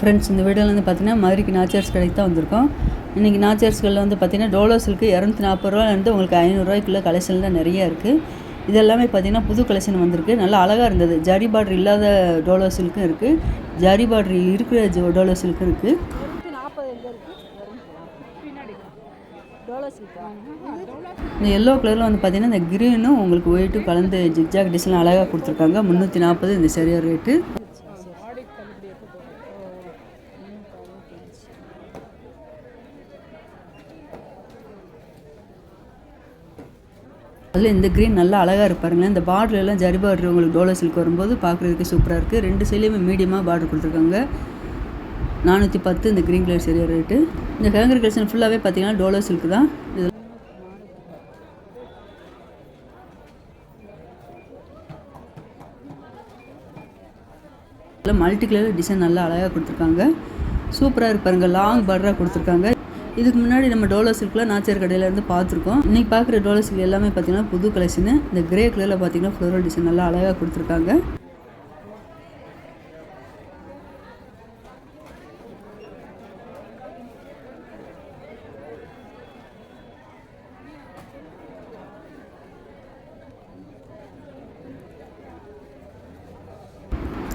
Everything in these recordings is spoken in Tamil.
ஃப்ரெண்ட்ஸ் இந்த வீடியோவில் வந்து பார்த்தீங்கன்னா மதுரைக்கு நாச்சியார்ஸ் கடைக்கு தான் வந்திருக்கோம். இன்றைக்கி நாச்சியார்ஸ்களில் வந்து பார்த்தீங்கன்னா டோலோ சில்க்கு இரநூத்தி நாற்பது ரூபாலேருந்து உங்களுக்கு ஐநூறுரூவாய்க்குள்ள கலெக்ஷன் தான் இருக்குது இது எல்லாமே பார்த்தீங்கன்னா புது கலெக்ஷன் வந்திருக்கு. நல்லா அழகாக இருந்தது. ஜரி பார்டர் இல்லாத டோலோ சில்க்கும் இருக்குது ஜரி பார்டர் இருக்கிற ஜோ- டோலோ சில்க்கும் இருக்குது நாற்பது டோலோ இந்த எல்லோ கலரில் வந்து பார்த்தீங்கன்னா இந்த க்ரீனும் உங்களுக்கு ஒயிட்டும் கலந்து ஜிக்ஜாக் டிசைன் அழகாக கொடுத்துருக்காங்க. முந்நூற்றி நாற்பது இந்த சரியாக ரேட்டு அதில் இந்த க்ரீன் நல்லா அழகாக இருப்பாருங்களேன் இந்த பார்டர் எல்லாம் ஜரி பார்டர் உங்களுக்கு டோலோ சில்க் வரும்போது பார்க்குறதுக்கு சூப்பராக இருக்குது ரெண்டு சைட்லேயுமே மீடியமாக பார்டர் கொடுத்துருக்காங்க. நானூற்றி பத்து இந்த க்ரீன் கலர் சரியாக ரேட்டு இந்த ஹேங்கர் கலெக்ஷன் ஃபுல்லாகவே பார்த்தீங்கன்னா டோலோ சில்க் தான். இது மல்டி கலர் டிசைன் நல்லா அழகாக கொடுத்துருக்காங்க. சூப்பராக இருப்பாருங்க லாங் பார்டராக கொடுத்துருக்காங்க. இதுக்கு முன்னாடி நம்ம டோலோ சில்க்லாம் நாச்சியார் கடையில இருந்து பார்த்துருக்கோம். இன்னைக்கு பார்க்குற டோலோ சில்க் எல்லாமே பார்த்தீங்கன்னா புது கலெக்ஷனு இந்த கிரே கலரில் பாத்தீங்கன்னா ஃப்ளோரல் டிசைன் நல்லா அழகாக கொடுத்துருக்காங்க.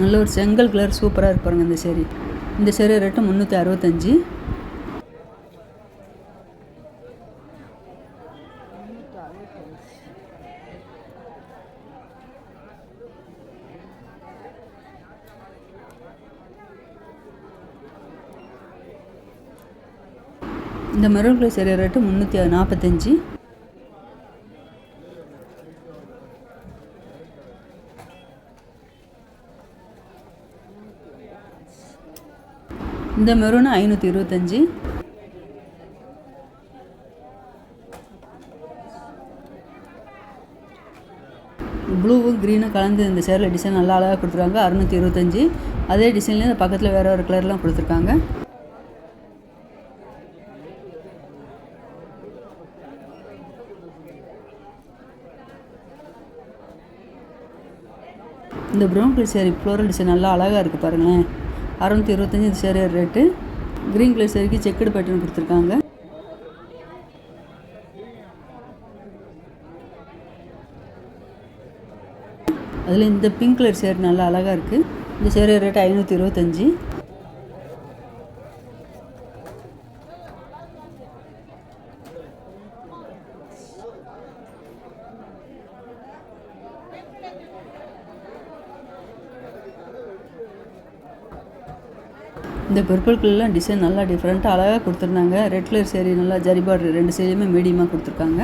நல்ல ஒரு செங்கல் கலர் சூப்பராக இருப்பாருங்க இந்த சேரீ இந்த சேரீ ரேட்டு முந்நூற்றி அறுபத்தஞ்சி. இந்த மெரூன் கலர் சேரீ ரேட்டு முந்நூற்றி நாற்பத்தஞ்சி இந்த மெரூனு ஐநூற்றி இருபத்தஞ்சி. ப்ளூவும் க்ரீனும் கலந்து இந்த சேரில் டிசைன் நல்லா அழகாக கொடுத்துருக்காங்க. அறுநூற்றி இருபத்தஞ்சி. அதே டிசைன்லேயே இந்த பக்கத்தில் வேறு வேறு கலர்லாம் கொடுத்துருக்காங்க. இந்த brown colour saree floral design நல்லா அழகாக இருக்குது பாருங்களேன். அறநூற்றி இருபத்தஞ்சி இந்த சேரீ ரேட்டு க்ரீன் கலர் சேரீக்கு செக்குடு பேட்டர்ன் கொடுத்துருக்காங்க. அதில் இந்த பிங்க் கலர் சேரீ நல்லா அழகாக இருக்குது இந்த சேரீ ரேட்டு ஐநூற்றி இருபத்தஞ்சி. இந்த பர்பிள் கலர்லாம் டிசைன் நல்லா டிஃப்ரெண்ட்டாக அழகாக கொடுத்துருந்தாங்க. ரெட் கலர் சேரீ நல்லா ஜரி பார்டர் ரெண்டு சேரீயுமே மீடியமாக கொடுத்துருக்காங்க.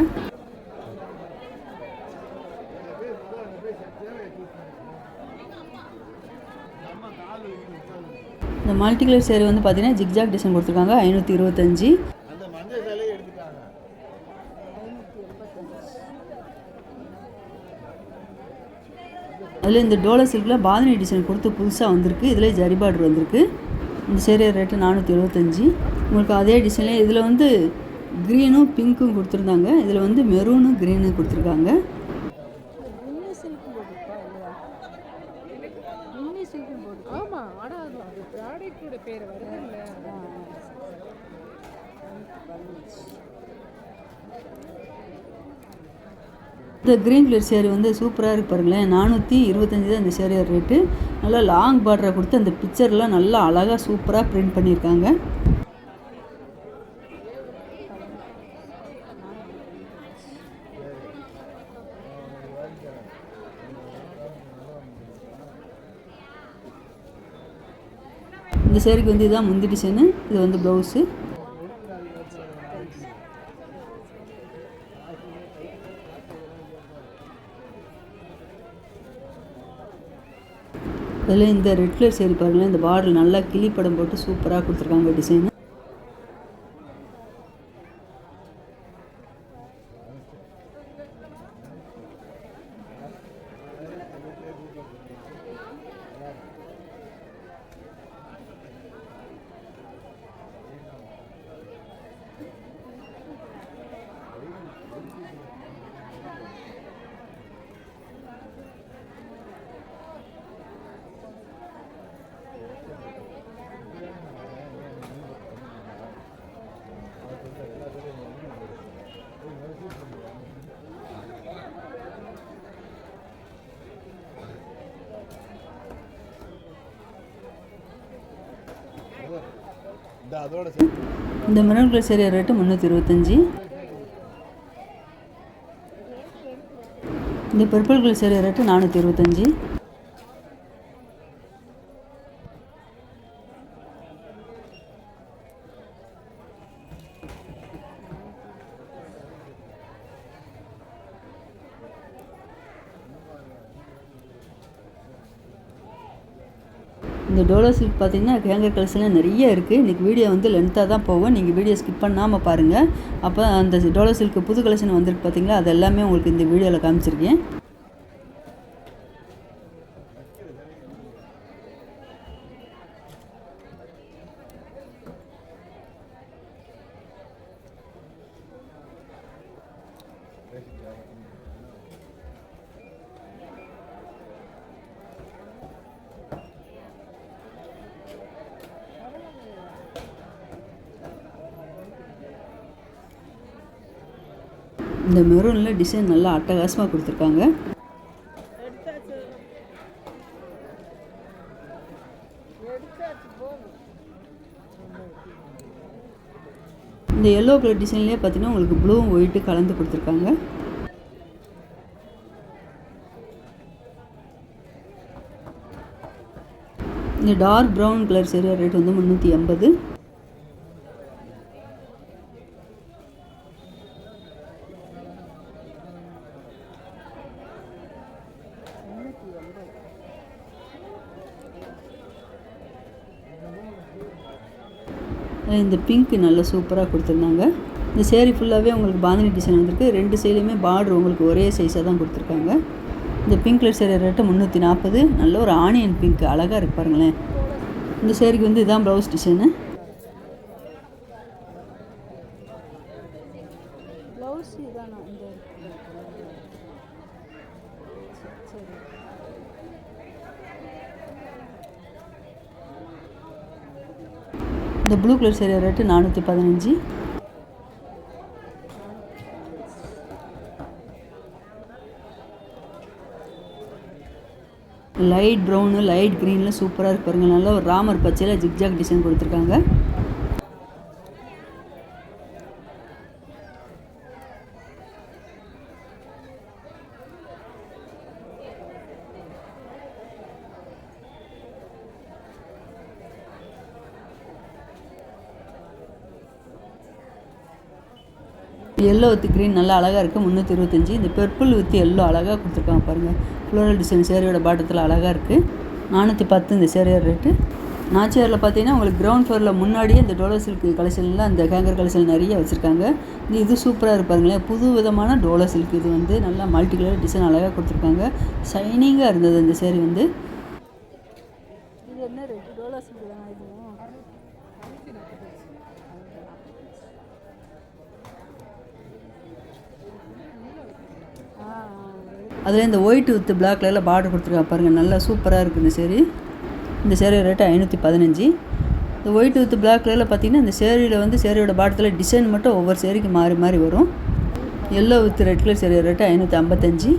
இந்த மல்டி கலர் சேரீ வந்து பார்த்தீங்கன்னா ஜிக்ஜாக் டிசைன் கொடுத்துருக்காங்க. ஐநூற்றி இருபத்தஞ்சி. அதில் இந்த டோலோ சில்கில் பாதினி டிசைன் கொடுத்து புதுசாக வந்திருக்கு. இதில் ஜரி பார்டர் வந்திருக்கு. இந்த சேரியர் ரேட்டு நானூற்றி எழுபத்தஞ்சி உங்களுக்கு அதே டிசைனில் இதில் வந்து க்ரீனும் பிங்க்கும் கொடுத்துருந்தாங்க. இதில் வந்து மெரூனும் க்ரீனும் கொடுத்துருக்காங்க. இந்த க்ரீன் கலர் சேரீ வந்து சூப்பராக இருக்கு பாருங்களேன். நானூற்றி இருபத்தஞ்சி தான் இந்த சேரீ ரேட்டு நல்லா லாங் பார்டரை கொடுத்து அந்த பிக்சர்லாம் நல்லா அழகாக சூப்பராக பிரிண்ட் பண்ணியிருக்காங்க. இந்த சேரீக்கு வந்து இதுதான் முந்தி டிசைனு இது வந்து ப்ளவுஸு அதில் இந்த ரெட் கலர் சேரீ பாருங்களேன் இந்த பார்டர் நல்லா கிளி படம் போட்டு சூப்பராக கொடுத்துருக்காங்க டிசைன் இந்த அதோட சேர்த்து. ரேட்டு முந்நூற்றி இருபத்தஞ்சி. இந்த பர்பிள்கள் கலர் ரேட்டு நானூற்றி இருபத்தஞ்சி. இந்த டோலோ சில்க் பார்த்தீங்கன்னா ஹேங்கர் கலெக்ஷனில் நிறைய இருக்குது இன்றைக்கி வீடியோ வந்து லென்த்தாக தான் போகும். நீங்கள் வீடியோ ஸ்கிப் பண்ணாமல் பாருங்கள் அப்போ அந்த டோலோ சில்க் புது கலெக்ஷன் வந்திருக்கு பார்த்தீங்களா? அது எல்லாமே உங்களுக்கு இந்த வீடியோவில் காமிச்சிருக்கேன். இந்த மெரூனில் டிசைன் நல்லா அட்டகாசமாக கொடுத்துருக்காங்க. இந்த எல்லோ கலர் டிசைன்லேயே பார்த்தீங்கன்னா உங்களுக்கு ப்ளூவும் ஒயிட்டு கலந்து கொடுத்துருக்காங்க. இந்த டார்க் ப்ரௌன் கலர் சரியாக ரேட் வந்து முந்நூற்றி எண்பது. இந்த பிங்க் நல்லா சூப்பராக கொடுத்துருந்தாங்க. இந்த சேரீ ஃபுல்லாகவே உங்களுக்கு பாந்தினி டிசைன் வந்திருக்கு. ரெண்டு சைடுமே பார்டர் உங்களுக்கு ஒரே சைஸாக தான் கொடுத்துருக்காங்க. இந்த பிங்க் கலர் சேரீ ரேட்டு முந்நூற்றி நாற்பது நல்ல ஒரு ஆனியன் பிங்க் அழகாக இருக்கு பாருங்களேன். இந்த சேரீக்கு வந்து இதான் ப்ளவுஸ் டிசைனு ப்ளவுஸ் இதானா? இந்த சரி. இந்த ப்ளூ கலர் சேரீ ரேட்டு நானூற்றி பதினஞ்சு. லைட் ப்ரௌனு லைட் க்ரீனில் சூப்பராக இருக்கு பாருங்கள் நல்லா ஒரு ராமர் பச்சையில் ஜிக்ஜாக் டிசைன் கொடுத்துருக்காங்க. எல்லோ வித் க்ரீன் நல்லா அழகாக இருக்குது முந்நூற்றி இருபத்தஞ்சி. இந்த பெர்பிள் வித் எல்லோ அழகாக கொடுத்துருக்காங்க பாருங்கள் ஃப்ளோரல் டிசைன் சேரீயோட பாட்டத்தில் அழகாக இருக்குது நானூற்றி பத்து இந்த சேரீயோட ரேட்டு நாச்சியாரில் பார்த்தீங்கன்னா உங்களுக்கு கிரவுண்ட் ஃப்ளோரில் முன்னாடியே இந்த டோலோ சில்க் கலெக்ஷன்லாம் இந்த கேங்கர் கலெக்ஷன் நிறைய வச்சுருக்காங்க. இது இது சூப்பராக இருப்பாருங்களேன் புது விதமான டோலோ சில்க் இது வந்து நல்லா மல்டி கலர் டிசைன் அழகாக கொடுத்துருக்காங்க ஷைனிங்காக இருந்தது இந்த சேரீ வந்து. இது என்ன ரேட்டு டோலோ சில்க் தான் இது? அதில் இந்த ஒயிட் வித் பிளாக் கலரில் பார்டர் கொடுத்துருக்கேன் பாருங்கள் நல்லா சூப்பராக இருக்குது இந்த சேரீ இந்த சேரீ ரேட்டு ஐநூற்றி பதினஞ்சு. இந்த ஒயிட் வித் பிளாக் கலரில் பார்த்தீங்கன்னா இந்த சேரீயில் வந்து சேரீயோட பாட்டத்தில் டிசைன் மட்டும் ஒவ்வொரு சேரீக்கு மாறி மாறி வரும். Yellow with red colour saree rate ஐநூற்றி ஐம்பத்தஞ்சு.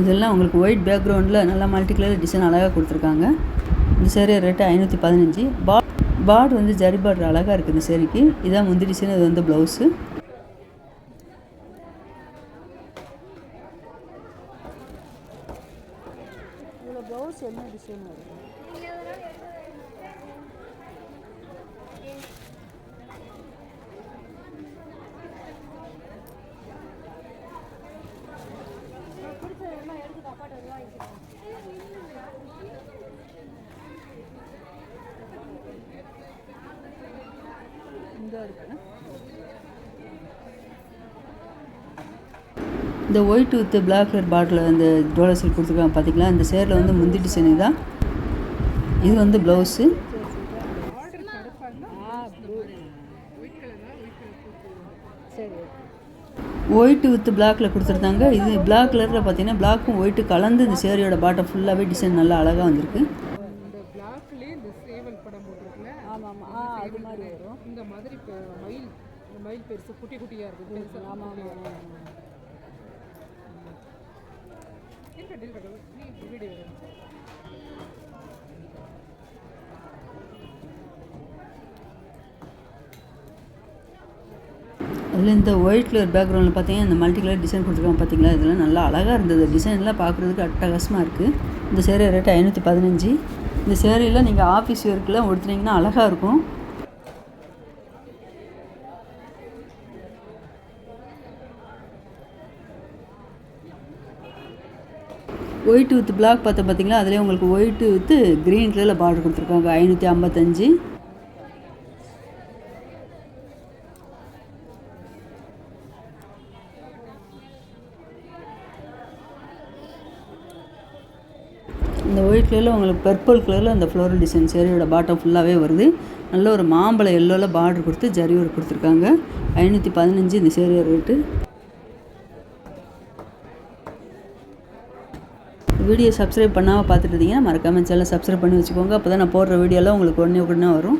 இதெல்லாம் உங்களுக்கு ஒயிட் பேக்ரவுண்டில் நல்லா மல்டி கலர் டிசைன் அழகாக கொடுத்துருக்காங்க. இந்த சேரீ ரேட்டு ஐநூற்றி பதினஞ்சு. பா பார்டர் வந்து ஜரி பார்டர் அழகாக இருக்குது இந்த சேரீக்கு இதான் முந்தி டிசைன் இது வந்து ப்ளவுஸு ப்ளவுஸ் என்ன டிசைன் வருது இந்த ஒயிட் வித் பிளாக் கலர் பார்டரில் அந்த டோலர் சில்க் கொடுத்துருக்காங்க பார்த்தீங்களா இந்த சேரில் வந்து முந்தி டிசைன் தான். இது வந்து ப்ளவுஸு ஒயிட்டு வித் பிளாக்ல கொடுத்துருந்தாங்க. இது பிளாக் கலரில் பார்த்தீங்கன்னா பிளாக்கும் ஒயிட்டு கலந்து இந்த சேரீயோட பாட்டம் ஃபுல்லாகவே டிசைன் நல்லா அழகாக வந்திருக்கு. இந்த மாதிரி வரும். இந்த மாதிரி இப்போ மயில் மயில் பெருசு குட்டி குட்டியாக ஆமாம். இருக்கட்டும் இருக்கட்டும் நீ வீடியோ அதில் இந்த ஒயிட் கலர் பேக்ரவுண்டில் பார்த்தீங்கன்னா இந்த மல்டி கலர் டிசைன் கொடுத்துருக்காங்க பார்த்தீங்களா? இதெல்லாம் நல்லா அழகாக இருந்தது. டிசைன்லாம் பார்க்குறதுக்கு அட்டகாசமாக இருக்குது இந்த சேரீ ரேட் ஐநூற்றி பதினஞ்சு. இந்த சேரீலாம் நீங்கள் ஆஃபீஸ் ஒர்க்கெலாம் உடுத்துனீங்கன்னா அழகாக இருக்கும். ஒயிட் வித் பிளாக் பார்த்த பார்த்தீங்களா? அதிலே உங்களுக்கு ஒயிட் வித் க்ரீன் கலரில் பார்டர் கொடுத்துருக்காங்க. ஐநூற்றி ஐம்பத்தஞ்சு இந்த ஒயிட் கலரில் உங்களுக்கு பர்பிள் கலரில் அந்த ஃப்ளோரல் டிசைன் சேரீயோட பாட்டம் ஃபுல்லாகவே வருது. நல்ல ஒரு மாம்பழ எல்லோவில் பார்டர் கொடுத்து ஜரி ஒர்க் கொடுத்துருக்காங்க. ஐநூற்றி பதினஞ்சு இந்த சேரீயோட ரேட்டு வீடியோ சப்ஸ்கிரைப் பண்ணாமல் பார்த்துட்டு இருந்தீங்கன்னா மறக்காமல் சேனல் சப்ஸ்கிரைப் பண்ணி வச்சுக்கோங்க. அப்போ தான் நான் போடுற வீடியோலாம் உங்களுக்கு உடனே உடனே வரும்.